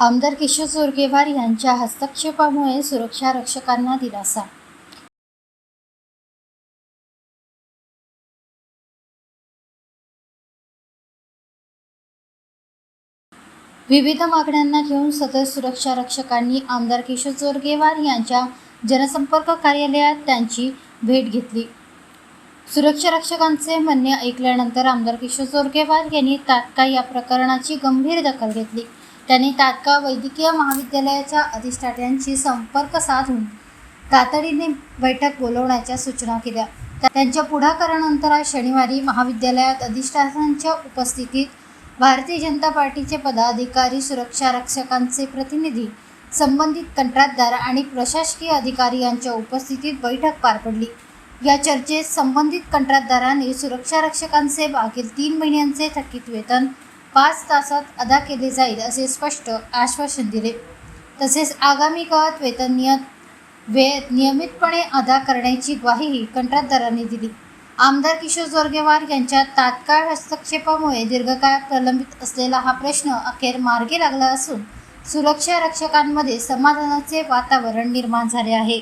आमदार किशोर जोरगेवार यांच्या हस्तक्षेपामुळे सुरक्षा रक्षकांना दिलासा. विविध मागण्यांना घेऊन सदर सुरक्षा रक्षकांनी आमदार किशोर जोरगेवार यांच्या जनसंपर्क कार्यालयात त्यांची भेट घेतली. सुरक्षा रक्षकांचे म्हणणे ऐकल्यानंतर आमदार किशोर जोरगेवार यांनी तात्काळ या प्रकरणाची गंभीर दखल घेतली. त्यांनी तात्काळ वैद्यकीय महाविद्यालयाच्या अधिष्ठात्यांशी संपर्क साधून तातडीने बैठक बोलवण्याच्या सूचना केल्या. त्यांच्या पुढाकारानंतर आज शनिवारी महाविद्यालयात अधिष्ठातांच्या उपस्थितीत भारतीय जनता पार्टीचे पदाधिकारी सुरक्षा रक्षकांचे प्रतिनिधी संबंधित कंत्राटदार आणि प्रशासकीय अधिकारी यांच्या उपस्थितीत बैठक पार पडली. या चर्चेत संबंधित कंत्राटदारांनी सुरक्षा रक्षकांचे मागील तीन महिन्यांचे थकीत वेतन पाच तासात अदा केले जाईल असे स्पष्ट आश्वासन दिले. तसेच आगामी काळात वेतन नियत वे नियमितपणे अदा करण्याची ग्वाहीही कंत्राटदारांनी दिली. आमदार किशोर जोरगेवार यांच्या तात्काळ हस्तक्षेपामुळे दीर्घकाळ प्रलंबित असलेला हा प्रश्न अखेर मार्गी लागला असून सुरक्षा रक्षकांमध्ये समाधानाचे वातावरण निर्माण झाले आहे.